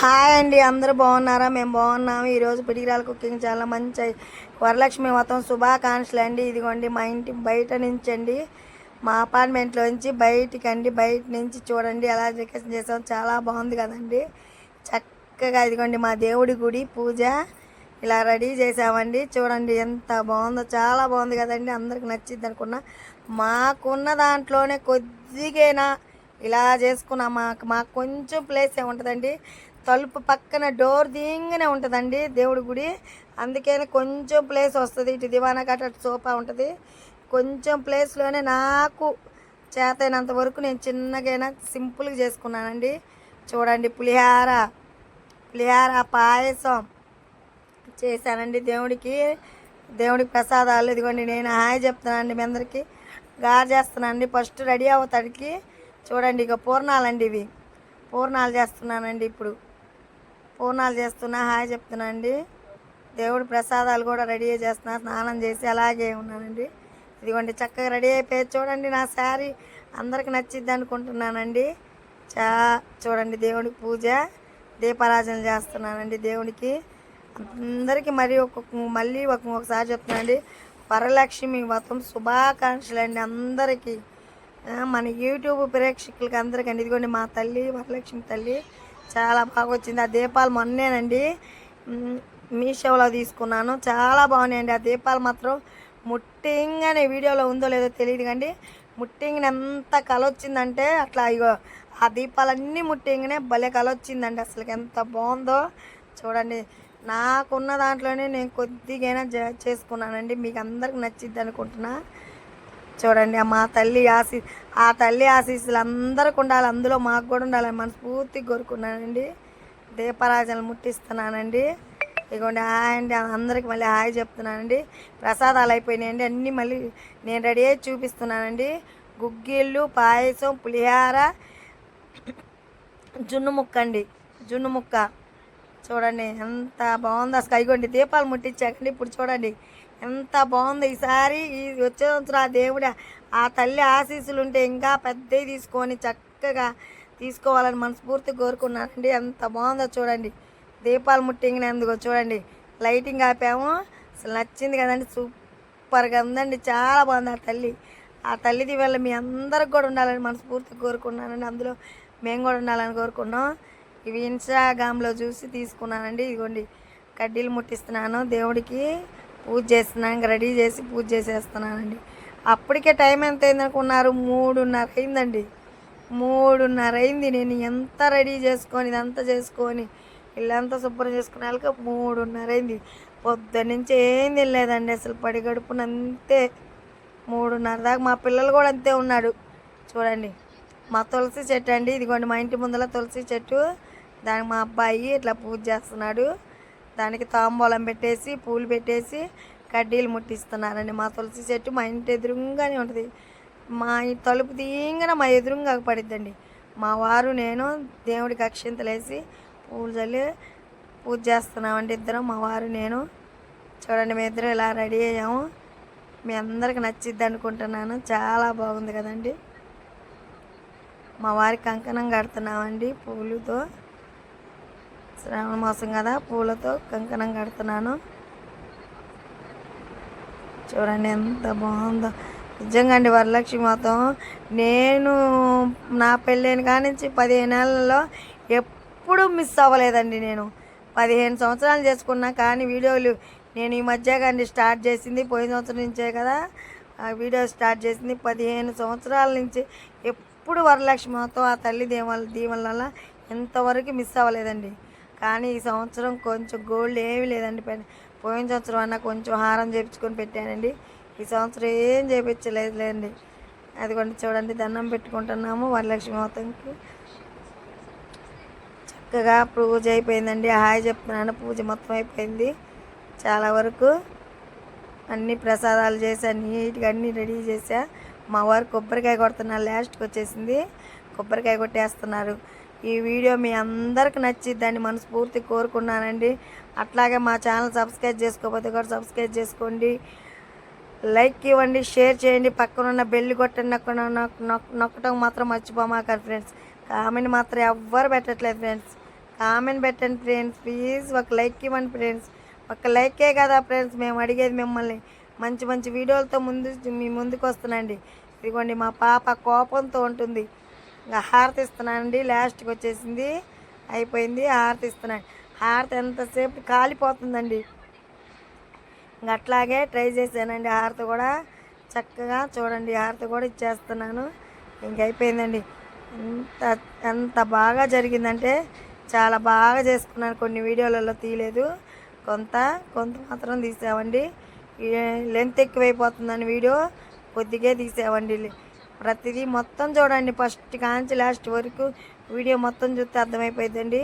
Hi అండి అందరూ బాగున్నారా? మేము బాగున్నాము. ఈరోజు పిడిగిరాల కుకింగ్ చాలా మంచి వరలక్ష్మి మొత్తం శుభాకాంక్షలు అండి. ఇదిగోండి మా ఇంటి బయట నుంచి అండి మా అపార్ట్మెంట్లోంచి బయటికి అండి బయట నుంచి చూడండి ఎలా డెకరేషన్ చేసాం చాలా బాగుంది కదండి. చక్కగా ఇదిగోండి మా దేవుడి గుడి పూజ ఇలా రెడీ చేసామండి చూడండి ఎంత బాగుందో చాలా బాగుంది కదండి. అందరికి నచ్చింది అనుకున్నా మాకున్న దాంట్లోనే కొద్దిగైనా ఇలా చేసుకున్నాం. మాకు మాకు కొంచెం ప్లేస్ ఉంటుందండి తలుపు పక్కన డోర్ దీంగానే ఉంటుందండి దేవుడి గుడి. అందుకని కొంచెం ప్లేస్ వస్తుంది. ఇటు దివానా కట్ట అటు సోఫా ఉంటుంది. కొంచెం ప్లేస్లోనే నాకు చేతైనంత వరకు నేను చిన్నగైనా సింపుల్గా చేసుకున్నానండి. చూడండి పులిహార పులిహార పాయసం చేశానండి దేవుడికి. దేవుడికి ప్రసాదాలు ఇదిగోండి నేను హాయ్ చెప్తున్నానండి మీ అందరికీ. గారు చేస్తున్నానండి. ఫస్ట్ రెడీ అవుతాడికి. చూడండి ఇక పూర్ణాలండి ఇవి. పూర్ణాలు చేస్తున్నానండి ఇప్పుడు. పూర్ణాలు చేస్తున్నా హాయ్ చెప్తున్నానండి దేవుడి ప్రసాదాలు కూడా రెడీ చేస్తున్నా స్నానం చేసి అలాగే ఉన్నానండి. ఇదిగోండి చక్కగా రెడీ అయిపోయి చూడండి నా శారీ అందరికి నచ్చిద్ది అనుకుంటున్నానండి. చా చూడండి దేవుడికి పూజ దీపారాజన చేస్తున్నానండి దేవుడికి. అందరికీ మరి ఒక్కొక్క మళ్ళీ ఒక్కొక్కసారి ఒకసారి చెప్తున్నానండి. వరలక్ష్మి వ్రతం శుభాకాంక్షలు అండి అందరికీ. మన యూట్యూబ్ ప్రేక్షకులకి అందరికండి ఇదిగోండి మా తల్లి వరలక్ష్మి తల్లి చాలా బాగా వచ్చింది ఆ దీపాలు మొన్నేనండి. మీషోలో తీసుకున్నాను. చాలా బాగున్నాయండి. ఆ దీపాలు మాత్రం ముట్టింగానే వీడియోలో ఉందో లేదో తెలియదు కానీ ముట్టింగిన ఎంత కలొచ్చిందంటే అట్లా ఇగో ఆ దీపాలన్నీ ముట్టింగానే భలే కలొచ్చిందండి. అసలు ఎంత బాగుందో చూడండి. నాకున్న దాంట్లోనే నేను కొద్దిగైనా జ- చేసుకున్నానండి. మీకు అందరికి నచ్చిద్ది అనుకుంటున్నా చూడండి మా తల్లి ఆశీ ఆ తల్లి ఆశీస్సులు అందరికి ఉండాలి అందులో మాకు కూడా ఉండాలని మనస్ఫూర్తి కోరుకున్నానండి. దీపరాజనలు ముట్టిస్తున్నానండి. ఇదిగోండి హాయ్ అండి అందరికి మళ్ళీ హాయ్ చెప్తున్నానండి. ప్రసాదాలు అయిపోయినాయండి అన్నీ మళ్ళీ నేను రెడీ అయ్యి చూపిస్తున్నానండి. గుగ్గిళ్ళు పాయసం పులిహార జున్ను ముక్క అండి. జున్ను ముక్క. చూడండి ఎంత బాగుంది. అసలు అయిగోండి దీపాలు ముట్టించాకండి ఇప్పుడు చూడండి. ఎంత బాగుంది ఈసారి. ఈ వచ్చే సంవత్సరం ఆ దేవుడు. ఆ తల్లి ఆశీస్సులు ఉంటే ఇంకా పెద్దవి తీసుకొని చక్కగా తీసుకోవాలని మనస్ఫూర్తి కోరుకున్నానండి. ఎంత బాగుందో చూడండి. దీపాలు ముట్టింగినందుకు చూడండి. లైటింగ్ ఆపాము. అసలు నచ్చింది కదండి. సూపర్గా ఉందండి. చాలా బాగుంది ఆ తల్లి. ఆ తల్లిది వల్ల మీ అందరికి కూడా ఉండాలని మనస్ఫూర్తి కోరుకున్నానండి. అందులో మేము కూడా ఉండాలని కోరుకున్నాం. ఇవి ఇన్స్టాగ్రామ్లో చూసి తీసుకున్నానండి. ఇదిగోండి. కడ్డీలు ముట్టిస్తున్నాను దేవుడికి. పూజ చేస్తున్నాను రెడీ చేసి పూజ చేసేస్తున్నానండి. అప్పటికే టైం ఎంత అయిందనుకున్నారు మూడున్నర అయిందండి. మూడున్నర అయింది. నేను ఎంత రెడీ చేసుకొని ఇదంతా చేసుకొని ఇల్లంతా శుభ్రం చేసుకునే వాళ్ళకి మూడున్నర అయింది. పొద్దున్నుంచి ఏం తినలేదండి అసలు. పడి గడుపున అంతే. మూడున్నర దాకా మా పిల్లలు కూడా అంతే ఉన్నాడు. చూడండి. మా తులసి చెట్టు అండి. ఇదిగోండి మా ఇంటి ముందర తులసి చెట్టు. దానికి మా అబ్బాయి ఇట్లా పూజ చేస్తున్నాడు. దానికి తాంబూలం పెట్టేసి పూలు పెట్టేసి కడ్డీలు ముట్టిస్తున్నారండి. మా తులసి చెట్టు మా ఇంటి ఎదురుగానే ఉంటుంది. మా తలుపు తీయంగానే మా ఎదురుగా పడిద్దండి. మా వారు నేను దేవుడికి అక్షింతలేసి పూలు చల్లి పూజ చేస్తున్నామండి ఇద్దరం. మా వారు నేను చూడండి మీ ఇద్దరం ఇలా రెడీ అయ్యాము. మీ అందరికి నచ్చిద్ది అనుకుంటున్నాను. చాలా బాగుంది కదండి. మా వారికి కంకణం కడుతున్నామండి పూలతో. శ్రావణ మాసం కదా పూలతో కంకణం కడుతున్నాను. చూడండి ఎంత బాగుందో. నిజంగా అండి వరలక్ష్మి మాతం నేను నా పెళ్ళైన కానించి నుంచి పదిహేను నెలల్లో ఎప్పుడూ మిస్ అవ్వలేదండి నేను. పదిహేను సంవత్సరాలు చేసుకున్నా కానీ వీడియోలు నేను ఈ మధ్య కానీ స్టార్ట్ చేసింది పోయిన సంవత్సరం నుంచే కదా. ఆ వీడియో స్టార్ట్ చేసింది పదిహేను సంవత్సరాల నుంచి ఎప్పుడు వరలక్ష్మి మాతం ఆ తల్లి దీవల దీవల వల్ల ఇంతవరకు మిస్ అవ్వలేదండి. కానీ ఈ సంవత్సరం కొంచెం గోల్డ్ ఏమీ లేదండి. పోయిన సంవత్సరం అన్న కొంచెం హారం చేపించుకొని పెట్టానండి. ఈ సంవత్సరం ఏం చేపించలేదు లేదండి అదిగోండి చూడండి దండం పెట్టుకుంటున్నాము వరలక్ష్మి మాతంకి. చక్కగా పూజ అయిపోయిందండి. హాయ్ చెప్తున్నాను పూజ మొత్తం అయిపోయింది. చాలా వరకు అన్ని ప్రసాదాలు చేసా నీట్గా అన్నీ రెడీ చేసా మా వారు కొబ్బరికాయ కొడుతున్నారు లాస్ట్కి వచ్చేసింది. కొబ్బరికాయ కొట్టేస్తున్నారు. ఈ వీడియో మీ అందరికి నచ్చిద్దని మనస్ఫూర్తి కోరుకున్నానండి. అట్లాగే మా ఛానల్ సబ్స్క్రైబ్ చేసుకోకపోతే కూడా సబ్స్క్రైబ్ చేసుకోండి. లైక్ ఇవ్వండి షేర్ చేయండి. పక్కనున్న బెల్లి కొట్టండి నొక్క నొక్క- నొక్కటం మాత్రం మర్చిపోమాకండి ఫ్రెండ్స్. కామెంట్ మాత్రం ఎవ్వరు పెట్టట్లేదు ఫ్రెండ్స్. కామెంట్ పెట్టండి ఫ్రెండ్స్. ప్లీజ్ ఒక లైక్ ఇవ్వండి ఫ్రెండ్స్. ఒక లైకే కదా ఫ్రెండ్స్. మేము అడిగేది మిమ్మల్ని. మంచి మంచి వీడియోలతో ముందు మీ ముందుకు వస్తున్నాండి. ఇదిగోండి మా పాప కోపంతో ఉంటుంది. ఇంకా హారతి ఇస్తున్నానండి. లాస్ట్కి వచ్చేసింది. అయిపోయింది. హారతి ఇస్తున్నాను. హారతి ఎంతసేపు కాలిపోతుందండి. ఇంక అట్లాగే ట్రై చేశానండి హారతి కూడా. చక్కగా చూడండి హారతి కూడా ఇచ్చేస్తున్నాను. ఇంక అయిపోయిందండి. ఎంత ఎంత బాగా జరిగిందంటే చాలా బాగా చేసుకున్నాను. కొన్ని వీడియోలలో తీయలేదు. కొంత కొంత మాత్రం తీసామండి. లెంత్ ఎక్కువైపోతుందని వీడియో కొద్దిగా తీసామండి. ప్రతిదీ మొత్తం చూడండి. ఫస్ట్ కాంచి లాస్ట్ వరకు వీడియో మొత్తం చూస్తే అర్థమైపోయిందండి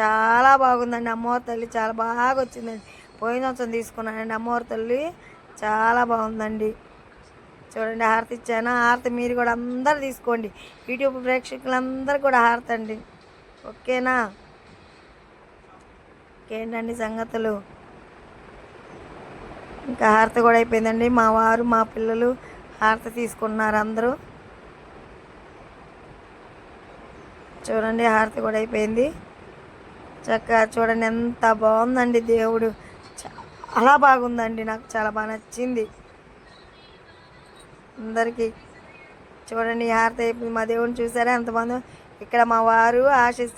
చాలా బాగుందండి. అమ్మవారి తల్లి చాలా బాగా వచ్చిందండి. పోయిన సంవత్సరం తీసుకున్నానండి అమ్మవారి తల్లి. చాలా బాగుందండి. చూడండి హారతి ఇచ్చాను. హారతి మీరు కూడా అందరు తీసుకోండి. యూట్యూబ్ ప్రేక్షకులందరూ కూడా హారతి అండి ఓకేనా? ఇంకేంటండి సంగతులు? ఇంకా హారతి కూడా అయిపోయిందండి. మా వారు మా పిల్లలు హారతి తీసుకున్నారు అందరూ. చూడండి హారతి కూడా అయిపోయింది. చక్కగా చూడండి ఎంత బాగుందండి దేవుడు. చాలా బాగుందండి నాకు చాలా బాగా నచ్చింది. అందరికీ చూడండి హారతి అయిపోయింది. మా దేవుడిని చూసారా? ఎంతమంది? ఇక్కడ మా వారు ఆశిస్తూ